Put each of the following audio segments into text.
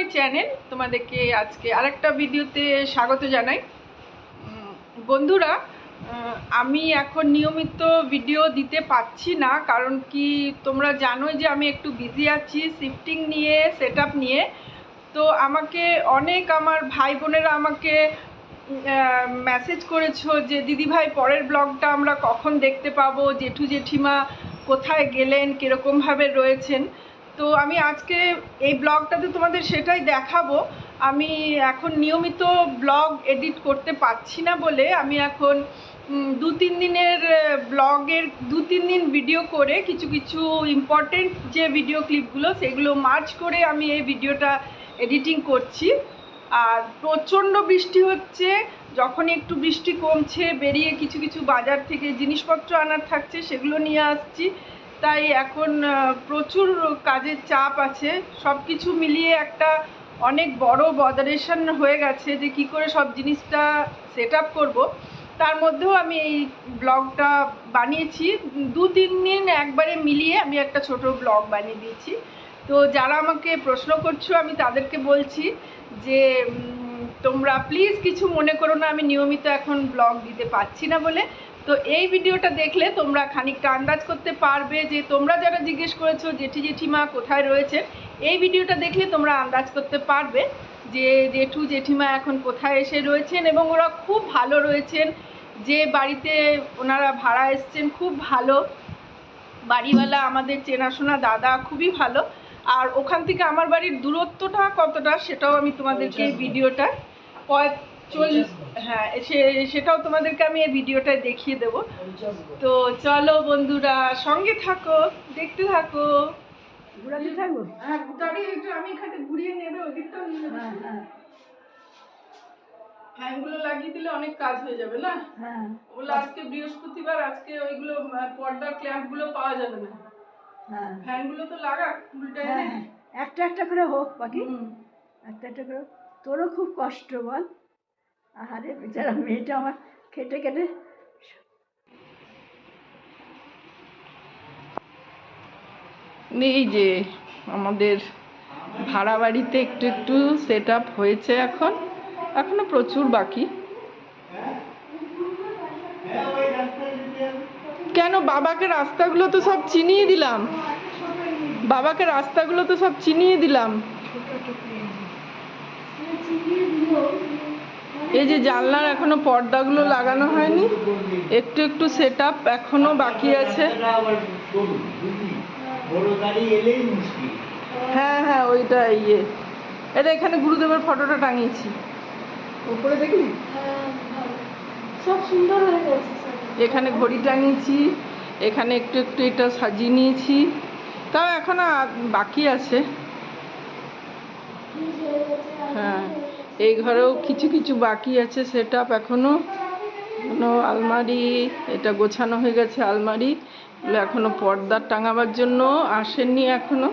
My channel, তোমাদেরকে আজকে আরেকটা ভিডিওতে স্বাগত জানাই। বন্ধুরা আমি এখন নিয়মিত ভিডিও দিতে পারছি না, কারণ কি তোমরা জানোই যে আমি একটু বিজি আছি শিফটিং নিয়ে সেট নিয়ে। তো আমাকে অনেক আমার ভাই বোনেরা আমাকে মেসেজ করেছ যে দিদিভাই পরের ব্লগটা আমরা কখন দেখতে পাবো? জেঠু জেঠিমা কোথায় গেলেন? কীরকমভাবে রয়েছেন? তো আমি আজকে এই ব্লগটাতে তোমাদের সেটাই দেখাবো। আমি এখন নিয়মিত ব্লগ এডিট করতে পারছি না বলে আমি এখন দু তিন দিনের ব্লগের দু তিন দিন ভিডিও করে কিছু কিছু ইম্পর্টেন্ট যে ভিডিও ক্লিপগুলো সেগুলো মার্চ করে আমি এই ভিডিওটা এডিটিং করছি। আর প্রচণ্ড বৃষ্টি হচ্ছে, যখনই একটু বৃষ্টি কমছে, বেরিয়ে কিছু কিছু বাজার থেকে জিনিসপত্র আনার থাকছে, সেগুলো নিয়ে আসছি। তাই এখন প্রচুর কাজের চাপ আছে। সব কিছু মিলিয়ে একটা অনেক বড় বদারেশন হয়ে গেছে যে কি করে সব জিনিসটা সেট আপ করব। তার মধ্যেও আমি এই ব্লগটা বানিয়েছি। দু তিন দিন একবারে মিলিয়ে আমি একটা ছোট ব্লগ বানিয়ে দিয়েছি। তো যারা আমাকে প্রশ্ন করছ, আমি তাদেরকে বলছি যে তোমরা প্লিজ কিছু মনে করো না, আমি নিয়মিত এখন ব্লগ দিতে পারছি না বলে। তো এই ভিডিওটা দেখলে তোমরা খানিকটা আন্দাজ করতে পারবে যে তোমরা যারা জিজ্ঞেস করেছ জেঠি জেঠিমা কোথায় রয়েছে এই ভিডিওটা দেখলে তোমরা আন্দাজ করতে পারবে যে জেঠু জেঠিমা এখন কোথায় এসে রয়েছেন এবং ওরা খুব ভালো রয়েছেন। যে বাড়িতে ওনারা ভাড়া এসছেন খুব ভালো। বাড়িওয়ালা আমাদের চেনাশোনা দাদা খুবই ভালো। আর ওখান থেকে আমার বাড়ির দূরত্বটা কতটা সেটাও আমি তোমাদেরকে এই ভিডিওটা চল্লিশ হ্যাঁ সেটাও তোমাদেরকে আমি এই ভিডিওটায় দেখিয়ে দেব। তো চলো বন্ধুরা সঙ্গে থাকো দেখতে থাকো। ঘোরাতে থাকব হ্যাঁ গাড়ি একটু আমি এখানে ঘুরিয়ে নেবে ওদিকটাও নিয়ে নেবে হ্যাঁ হ্যাঁ। ফ্যানগুলো লাগিয়ে দিলে অনেক কাজ হয়ে যাবে না? হ্যাঁ। ওগুলো আজকে বৃহস্পতিবার আজকে ওইগুলো আহ, পর্দার ক্ল্যাম্পগুলো পাওয়া যাবে না। হ্যাঁ। ফ্যানগুলো তো লাগা উল্টে হ্যাঁ। একটা একটা করে হোক বাকি। হুম। একটা একটা করে হোক। তোরও খুব কষ্ট বল। আহারে, বেচারা মেয়েটা আমার খেটে খেটে এই যে আমাদের ভাড়া বাড়িতে একটু একটু সেট হয়েছে এখন। এখনও প্রচুর বাকি। কেন? বাবাকে রাস্তাগুলো তো সব চিনিয়ে দিলাম। বাবাকে রাস্তাগুলো তো সব চিনিয়ে দিলাম। এই যে জানলার এখনও পর্দাগুলো লাগানো হয়নি। একটু একটু সেট আপ এখনও বাকি আছে। হ্যাঁ হ্যাঁ ওইটা ইয়ে। এটা এখানে গুরুদেবের ফটোটা টাঙিয়েছি। উপরে দেখলি সব সুন্দর হয়ে গেছে এখানে ঘড়ি টাঙিয়েছি এখানে একটু একটু এটা সাজিয়ে নিয়েছি। তাও এখনও বাকি আছে। হ্যাঁ এই ঘরেও কিছু কিছু বাকি আছে সেট আপ এখনও কোনো আলমারি, এটা গোছানো হয়ে গেছে আলমারি। এগুলো এখনও পর্দা টাঙাবার জন্য আসেননি এখনও।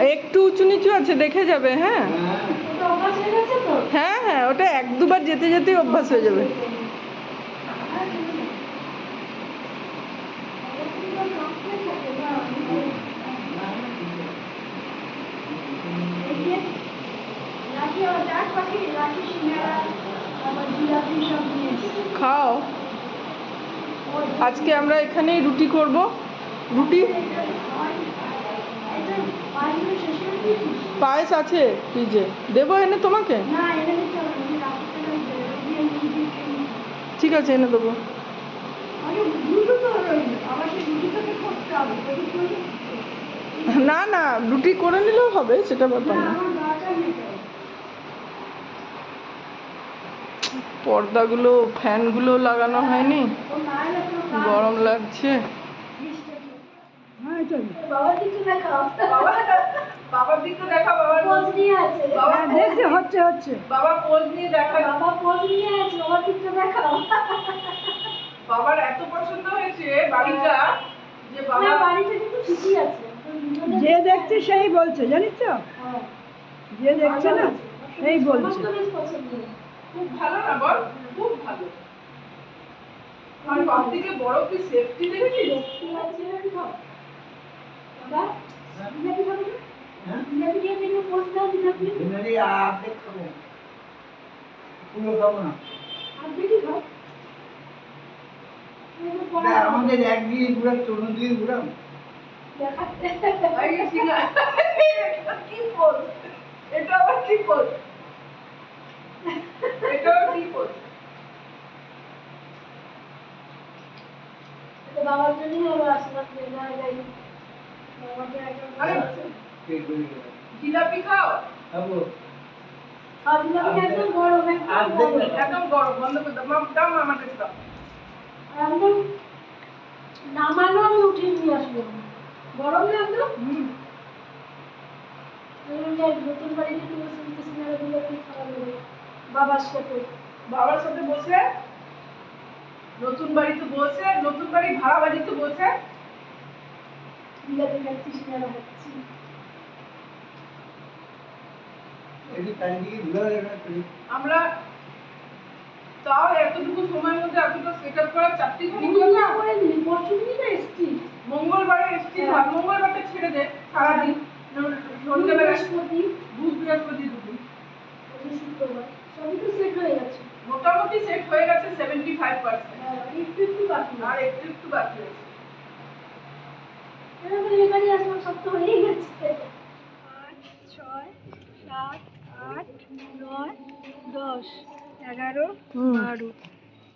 একটু উঁচু নিচু আছে, দেখে যাবে হ্যাঁ। হ্যাঁ হ্যাঁ ওটা এক দুবার যেতে যেতেই অভ্যাস হয়ে যাবে। খাও। আজকে আমরা এখানেই রুটি করব। রুটি? পায়েস আছে ফ্রিজে। দেবো এনে তোমাকে? ঠিক আছে এনে দেবো। না না রুটি করে নিলেও হবে সেটা ব্যাপার না পর্দাগুলো ফ্যানগুলো লাগানো হয়নি। গরম লাগছে। হ্যাঁ চল বাবার দিকটা দেখা। বাবার পোজ নিয়ে আছে। বাবা হ্যাঁ হচ্ছে হচ্ছে। বাবা পোজ নিয়ে দেখা। বাবা পোজ নিয়ে আছে বাবার দিকটা দেখাও বাবার এত পছন্দ হয়েছে বাড়িটা যে বাবা বাড়িটা কিন্তু ঠিকই আছে। যে দেখছে সেই বলছে জানিস তো? হ্যাঁ, যে দেখছে না সেই বলছে। খুব ভালো না বল? খুব ভালো। আর সব থেকে বড় কি সেফটি দেখেছিস? আমাদের একদিকে ঘুরাম চোদ্দ দিকে ঘুরাম আবার বাবার জন্যই হলো আশীর্বাদ না যাই জিলাপি খাও? খাব। একদম গরম একদম গরম। না। একদম গরম বন্ধ করে দাও। দাও আমার কাছে দাও। একদম নামানো আমি উঠিয়ে নিয়ে আসব। গরম না একদম হুম। নতুন বাড়িতে সিনেমা জিলাপি খাওয়া যাবে বাবার সাথে। বাবার সাথে বসে নতুন বাড়িতে বসে নতুন বাড়ি ভাড়া বাড়িতে বসে জিলাপি খাচ্ছি সিনেমা খাচ্ছি। আমরা তাও এতটুকু সময়ের মধ্যে এতটা সেট আপ করা চারটি না। পরশু দিনই না এসছি মঙ্গলবারে এসছি হ্যাঁ। মঙ্গলবারটা ছেড়ে দে সারাদিন। সন্ধ্যেবেলা বুধ বৃহস্পতি দুদিন পরশু শুক্রবার। সবই তো সেট হয়ে গেছে। মোটামুটি সেট হয়ে গেছে সেভেন্টি ফাইভ পার্সেন্ট আর একটু একটু বাকি আর একটু একটু বাকি আছে এরকম এখানে আসলাম সব তো হয়েই গেছে পাঁচ ছয় সাত আট নয় দশ এগারো বারো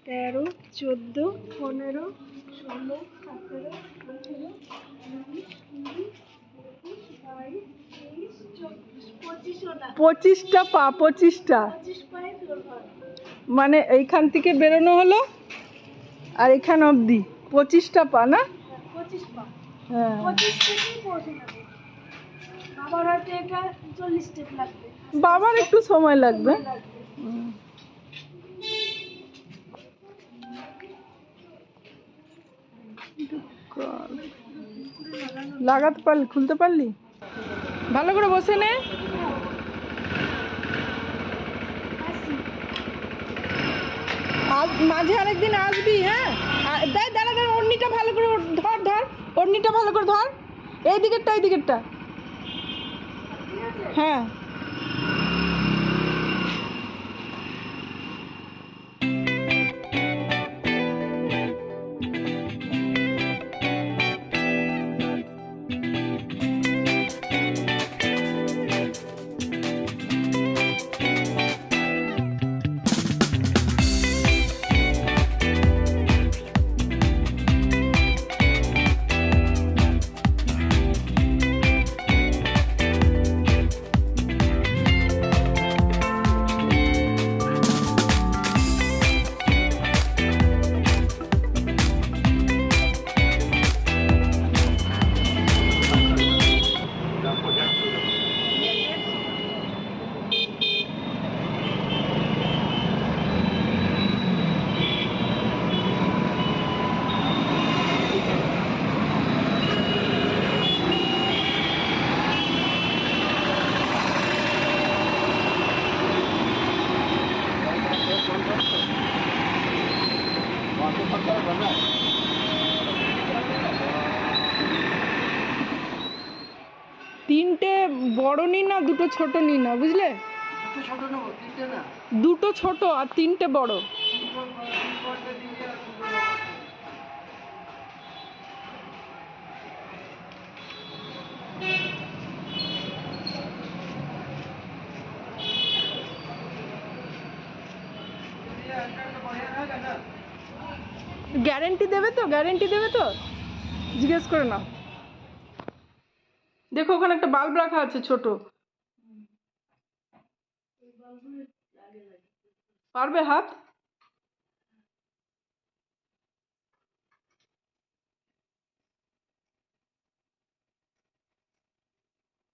তেরো চোদ্দ পনেরো ষোলো সতেরো আঠেরো উনিশ কুড়ি একুশ বাইশ তেইশ চব্বিশ পঁচিশও পঁচিশটা পা পঁচিশটা। মানে এইখান থেকে বেরোনো হলো? আর এখান অবধি? পঁচিশটা পা না? পঁচিশ পা। হ্যাঁ পঁচিশ থেকেই পৌঁছে যাবে। আমার হয়তো এটা চল্লিশ স্টেপ লাগবে। বাবার একটু সময় লাগবে। লাগবে। লাগাতে পারলি খুলতে পারলি? ভালো করে বসে নে। আজ মাঝে আরেকদিন আসবি হ্যাঁ? দাঁড়া দাঁড়া দাঁড়া ওড়নিটা ভালো করে ওর- ধর ওড়নিটা ভালো করে ধর। এই দিকেরটা এই দিকেরটা। হ্যাঁ। বড় নি না দুটো ছোট নি না বুঝলে? দুটো ছোট আর তিনটে বড়। গ্যারেন্টি দেবে তো? গ্যারেন্টি দেবে তো? জিজ্ঞেস করে নাও। দেখো ওখানে একটা বাল্ব রাখা আছে ছোট। পারবে হাত?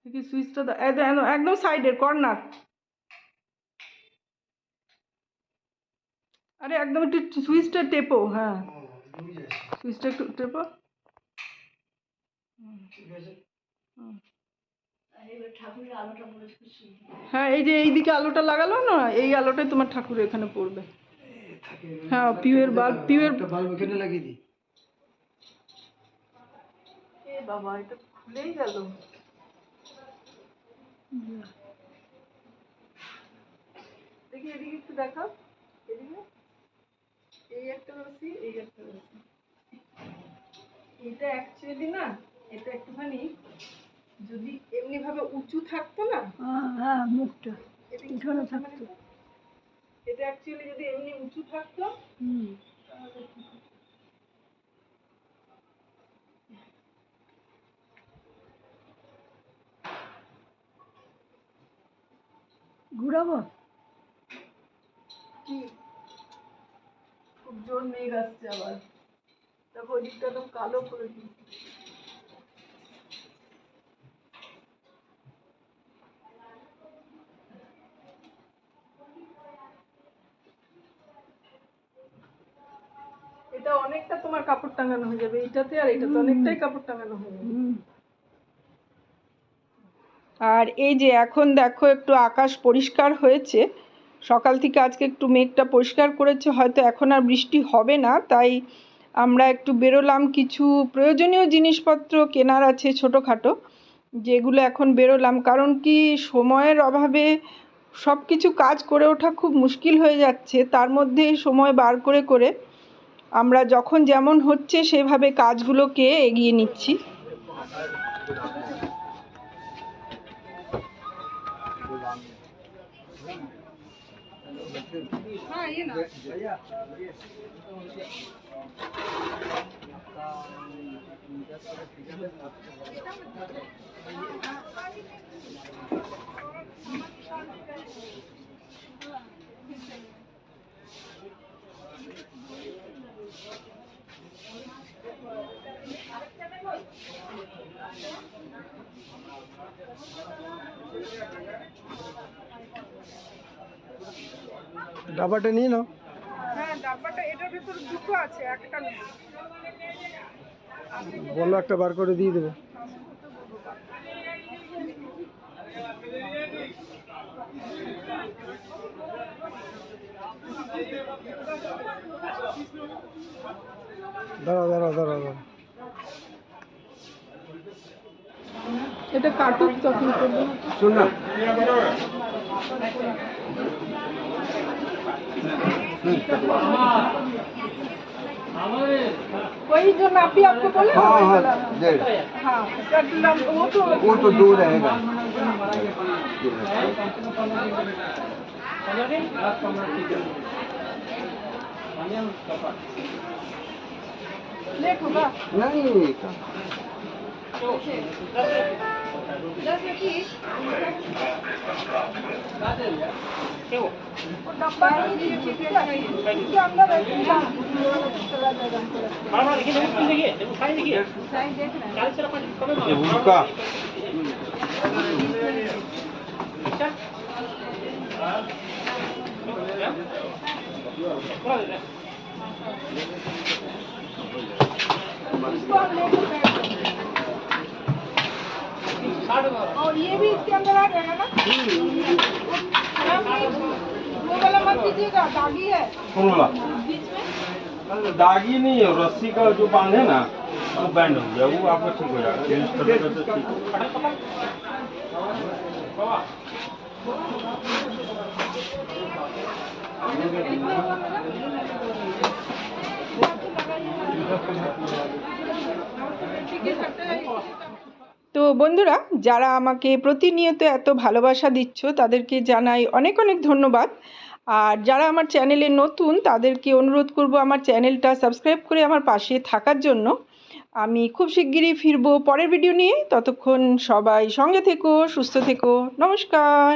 দেখি সুইচটা একদম সাইডের কর্নার। আরে একদম একটু সুইচটা টেপো হ্যাঁ। সুইচটা একটু টেপো। হুম। এবার হ্যাঁ এই যে এইদিকে আলোটা লাগালো না এই আলোটাই তোমার ঠাকুর এখানে পড়বে। হ্যাঁ পিউয়ের বাল্ব পিউয়ের বাল্ব এখানে লাগিয়ে দিই। এ বাবা এটা খুলেই গেল। দেখি এদিকে একটু দেখাও। এদিকে? এই একটা রশি এই একটা রশি এটা অ্যাকচুয়ালি না এটা একটুখানি যদি এমনি ভাবে উঁচু থাকতো না? হ্যাঁ মুখটা উঠানো মানে থাকতো। এটা অ্যাকচুয়ালি যদি এমনি উঁচু থাকতো হুম। ঘুরাবো? খুব জোর মেঘ আসছে আবার। দেখো ওই দিকটা একদম কালো করে দিয়েছে। এটা অনেকটা তোমার কাপড় টাঙানো হয়ে যাবে এইটাতে আর এটাতে অনেকটাই কাপড় টাঙানো হয়ে যাবে। আর এই যে এখন দেখো একটু আকাশ পরিষ্কার হয়েছে সকাল থেকে আজকে একটু মেঘটা পরিষ্কার করেছে হয়তো এখন আর বৃষ্টি হবে না তাই আমরা একটু বেরোলাম কিছু প্রয়োজনীয় জিনিসপত্র কেনার আছে ছোটোখাটো যেগুলো এখন বেরোলাম কারণ কি সময়ের অভাবে সব কিছু কাজ করে ওঠা খুব মুশকিল হয়ে যাচ্ছে তার মধ্যে সময় বার করে করে আমরা যখন যেমন হচ্ছে সেভাবে কাজগুলোকে এগিয়ে নিচ্ছি। हाँ ये ডাবাটা নিয়ে নাও। হ্যাঁ ডাব্বাটা এটার ভেতর দুটো আছে একটা নেই। বলল একটা বার করে দিয়ে দেবে। দাঁড়াও দাঁড়াও দাঁড়াও দাঁড়াও এটা কাটুক তখন করবো শোন না वही जो नापी आपको बोले ना, हाँ वही हाँ वाला। डेढ़ हाँ उसका लम- वो तो वो तो दो रहेगा Coloring plus communication. Onion pepper. Late होगा नहीं दस रखिए क्यों डब्बा ही दीजिए इसके अंदर रखिए हाँ हाँ देखिए देखिए देखिए देखिए साइज़ देख। रहे हैं 40 रुपए कम है उनका। और ये भी इसके अंदर आ जाएगा ना? वो वाला मत दीजिएगा दागी है। कौन वाला? दागी नहीं है रस्सी का जो बाँध है ना वो बैंड हो गया वो आपका ठीक हो जाएगा। তো বন্ধুরা, যারা আমাকে প্রতিনিয়ত এত ভালোবাসা দিচ্ছ, তাদেরকে জানাই অনেক অনেক ধন্যবাদ। আর যারা আমার চ্যানেলে নতুন, তাদেরকে অনুরোধ করব আমার চ্যানেলটা সাবস্ক্রাইব করে আমার পাশে থাকার জন্য। আমি খুব শিগগিরই ফিরবো পরের ভিডিও নিয়ে। ততক্ষণ সবাই সঙ্গে থেকো সুস্থ থেকো। নমস্কার।